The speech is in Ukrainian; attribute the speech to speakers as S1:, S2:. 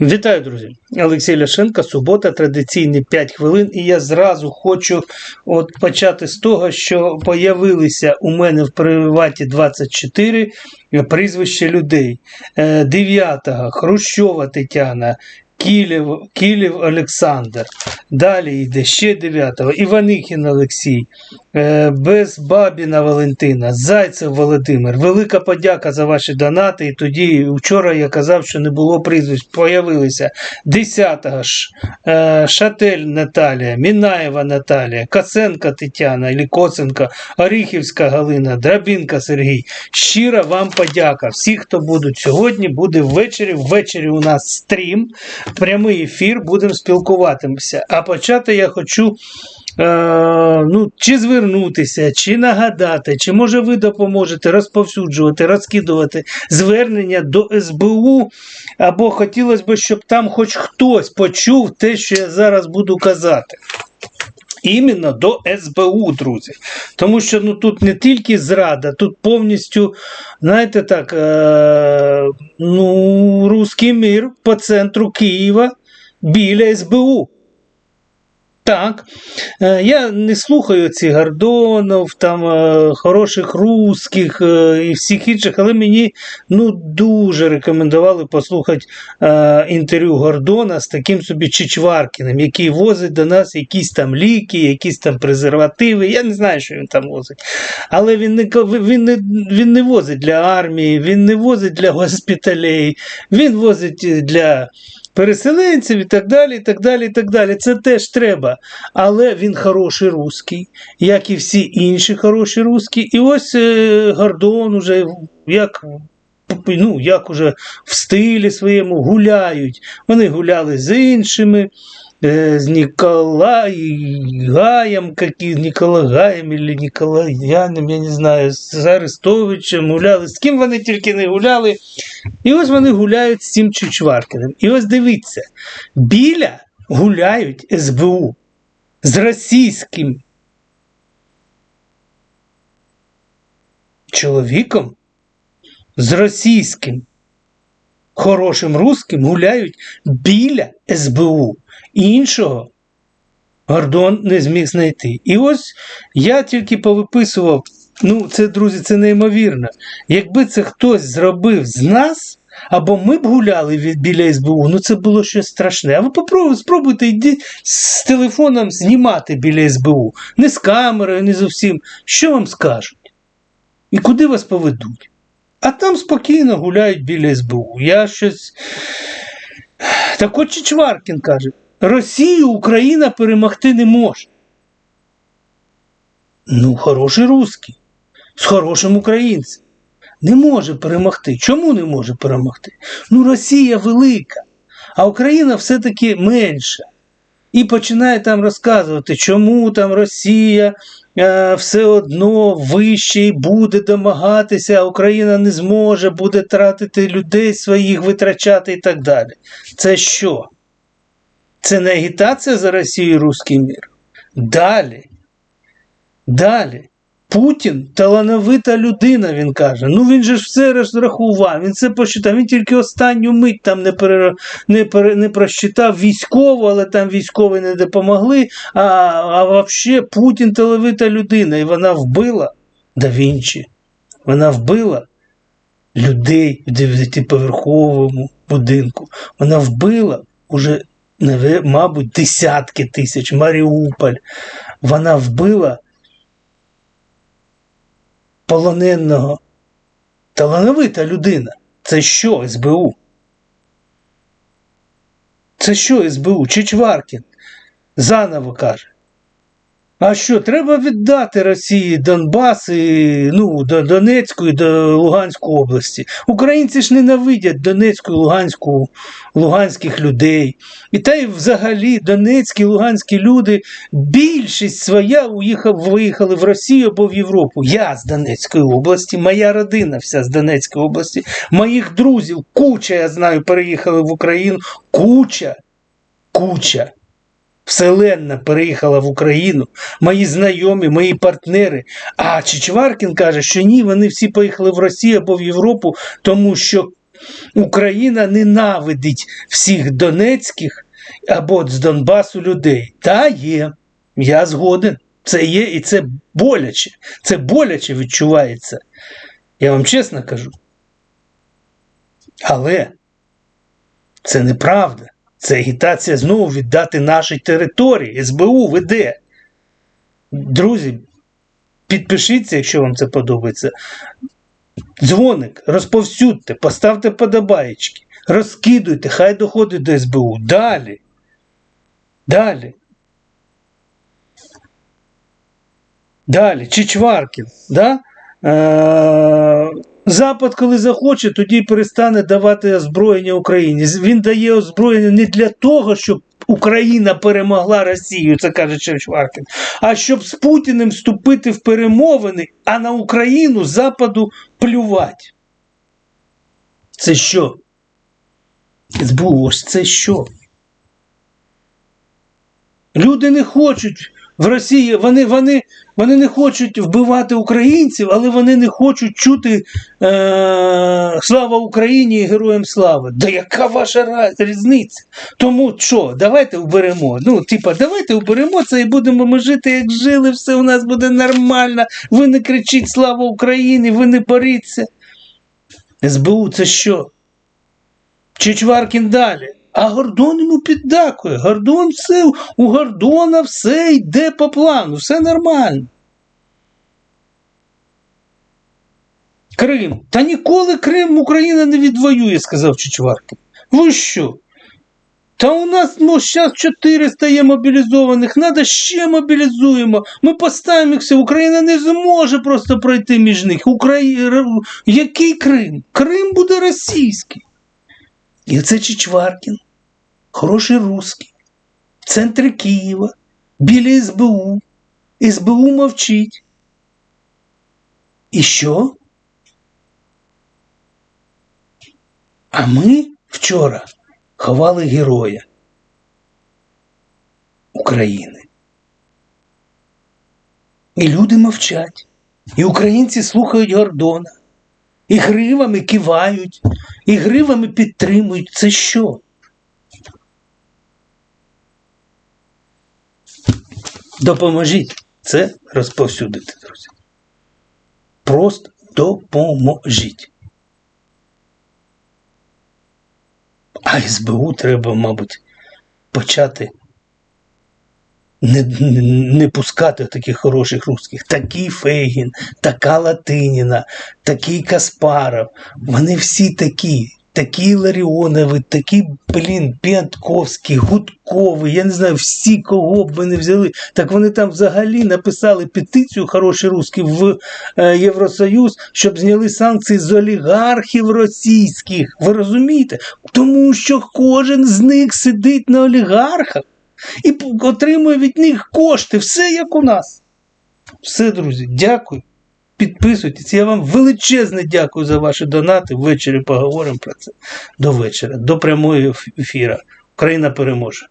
S1: Вітаю, друзі! Олексій Ляшенко, субота, традиційні 5 хвилин. І я зразу хочу от почати з того, що появилися у мене в приваті 24 прізвища людей. 9-го Хрущова Тетяна. Кілів, Кілів Олександр. Далі йде ще 9-го Іваникін Олексій, е, Безбабіна Валентина, Зайцев Володимир. Велика подяка за ваші донати. І тоді вчора я казав, що не було прізвищ. Появилися 10-го Ш- е, Шатель Наталія, Мінаєва Наталія, Каценка Тетяна, Ілі Коценка, Оріхівська Галина, Драбінка Сергій. Щира вам подяка. Всі, хто будуть сьогодні, буде ввечері. Ввечері у нас стрім, прямий ефір, будемо спілкуватися. А почати я хочу. Е, ну, чи звернутися, чи нагадати, чи може ви допоможете розповсюджувати, розкидувати звернення до СБУ, або хотілося б, щоб там хоч хтось почув те, що я зараз буду казати. Іменно до СБУ, друзі. Тому що ну, тут не тільки зрада, тут повністю, знаєте так, е, ну, руський мір по центру Києва біля СБУ. Так, Е, я не слухаю ці Гордонов, там е, хороших русських е, і всіх інших, але мені ну дуже рекомендували послухати інтерв'ю Гордона з таким собі Чичваркіним, який возить до нас якісь там ліки, якісь там презервативи. Я не знаю, що він там возить. Але він не він не, він не возить для армії, він не возить для госпіталей, він возить для переселенців і так далі. і так далі, і так далі. Це теж треба. Але він хороший русський, як і всі інші хороші русські. І ось е, Гордон уже як. Ну, як уже в стилі своєму гуляють. Вони гуляли з іншими, е, з Ніколаєм, які, Ніколагаєм или Ніколаяном, я не знаю, з Арестовичем гуляли, з ким вони тільки не гуляли. І ось вони гуляють з цим Чичваркиним. І ось дивіться, біля гуляють СБУ з російським чоловіком, з російським хорошим русським гуляють біля СБУ. Іншого Гордон не зміг знайти. І ось я тільки повиписував. Ну, це, друзі, це неймовірно. Якби це хтось зробив з нас, або ми б гуляли від біля СБУ, ну це було щось страшне. А ви попробуйте, спробуйте йди з телефоном знімати біля СБУ. Не з камерою, не зовсім. Що вам скажуть? І куди вас поведуть? А там спокійно гуляють біля СБУ. Я щось. Так от Чичваркін каже: Росію Україна перемогти не може. Ну, хороший русський, з хорошим українцем. Не може перемогти. Чому не може перемогти? Ну, Росія велика, а Україна все-таки менша. І починає там розказувати, чому там Росія все одно вищий буде домагатися, Україна не зможе, буде тратити людей своїх, витрачати і так далі. Це що? Це не агітація за Росію і Руський мір. Далі. Далі. Путін талановита людина, він каже. Ну він же ж все розрахував, він все посчитав. Він тільки останню мить там не пере, не, пере, не просчитав військово, але там військові не допомогли. А, а взагалі Путін талановита людина, і вона вбила да Вінчі. Вона вбила людей в дев'ятиповерховому будинку. Вона вбила уже, мабуть, десятки тисяч Маріуполь. Вона вбила полоненого. Талановита людина. Це що СБУ? Це що СБУ? Чичваркін заново каже. А що, треба віддати Росії Донбас і ну, до Донецьку і до Луганської області. Українці ж ненавидять Донецьку і Луганську, Луганських людей. І та й взагалі Донецькі, Луганські люди, більшість своя уїхав, виїхали в Росію або в Європу. Я з Донецької області, моя родина вся з Донецької області, моїх друзів, куча, я знаю, переїхали в Україну. Куча, куча. Вселенна переїхала в Україну, мої знайомі, мої партнери. А Чичваркін каже, що ні, вони всі поїхали в Росію або в Європу, тому що Україна ненавидить всіх донецьких або з Донбасу людей. Та є. Я згоден. Це є і це боляче. Це боляче відчувається. Я вам чесно кажу. Але це неправда. Це агітація знову віддати наші території. СБУ веде. Друзі, підпишіться, якщо вам це подобається. Дзвоник, розповсюдьте, поставте подобаєчки, розкидуйте, хай доходить до СБУ. Далі. Далі. Далі. Чичваркін. Да? Е- Запад, коли захоче, тоді перестане давати озброєння Україні. Він дає озброєння не для того, щоб Україна перемогла Росію, це каже Чичваркін, а щоб з Путіним вступити в перемовини, а на Україну Западу плювати. Це що? СБУ, ось це що? Люди не хочуть в Росії, вони вони, вони не хочуть вбивати українців, але вони не хочуть чути е, Слава Україні і Героям Слави. Да яка ваша різниця? Тому що, давайте уберемо. Ну, типа, давайте уберемо це і будемо ми жити, як жили, все у нас буде нормально. Ви не кричіть Слава Україні, ви не боріться. СБУ це що? Чичваркін далі. А Гордон йому піддакує. Гордон все, у Гордона все йде по плану, все нормально. Крим. Та ніколи Крим Україна не відвоює, сказав Чичваркін. Ви що? Та у нас ну, зараз 400 є мобілізованих, треба ще мобілізуємо. Ми поставимо їх все. Україна не зможе просто пройти між них. Украї... Який Крим? Крим буде російський. І це Чичваркін, хороший русський, в центрі Києва, біля СБУ. СБУ мовчить. І що? А ми вчора ховали героя України. І люди мовчать. І українці слухають Гордона. І гривами кивають, і гривами підтримують. Це що? Допоможіть це розповсюдити, друзі. Просто допоможіть. А СБУ треба, мабуть, почати не, не, пускати таких хороших русських. Такий Фейгін, така Латиніна, такий Каспаров. Вони всі такі. Такі Ларіонови, такі, блін, Піантковський, Гудковий, я не знаю, всі, кого б ви не взяли. Так вони там взагалі написали петицію хороші русські в е, Євросоюз, щоб зняли санкції з олігархів російських. Ви розумієте? Тому що кожен з них сидить на олігархах і отримує від них кошти. Все як у нас. Все, друзі, дякую. Підписуйтесь. Я вам величезне дякую за ваші донати. Ввечері поговоримо про це. До вечора, до прямої ефіра. Україна переможе.